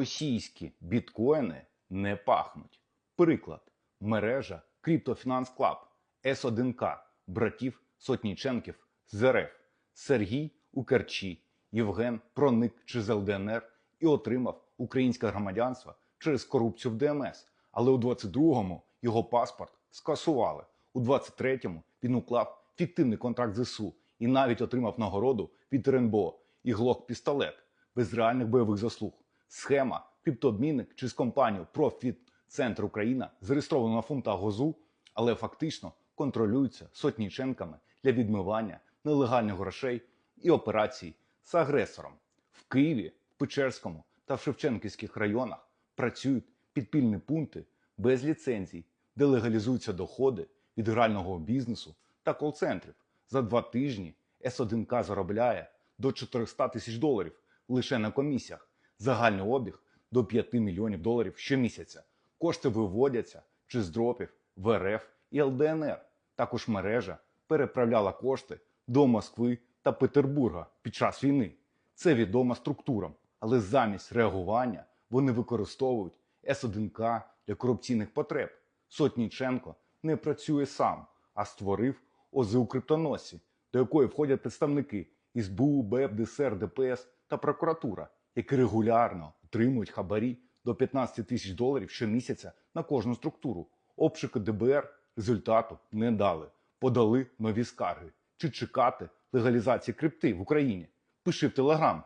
Російські біткоїни не пахнуть. Приклад: мережа Crypto Club С1К братів Сотніченків з РФ. Сергій у Керчі, Євген проник через ЛДНР і отримав українське громадянство через корупцію в ДМС. Але у 22-му його паспорт скасували. У 23-му він уклав фіктивний контракт ЗСУ і навіть отримав нагороду від РНБО і глок пістолет без реальних бойових заслуг. Схема криптообмінник через компанію Profit Центр Україна зареєстрована на фунтах ГОЗУ, але фактично контролюється сотніченками для відмивання нелегальних грошей і операцій з агресором. В Києві, в Печерському та в Шевченківських районах працюють підпільні пункти без ліцензій, де легалізуються доходи від грального бізнесу та кол-центрів. За два тижні С1К заробляє до 400 тисяч доларів лише на комісіях. Загальний обіг до 5 мільйонів доларів щомісяця. Кошти виводяться чи з дропів в РФ і ЛДНР. Також мережа переправляла кошти до Москви та Петербурга під час війни. Це відома структурам, але замість реагування вони використовують С1К для корупційних потреб. Сотніченко не працює сам, а створив ОЗУ криптоносі, до якої входять представники із БУ, БЕП, ДСР, ДПС та прокуратура, які регулярно отримують хабарі до 15 тисяч доларів щомісяця на кожну структуру. Обшуки ДБР результату не дали, подали нові скарги. Чи чекати легалізації крипти в Україні? Пиши в Телеграм.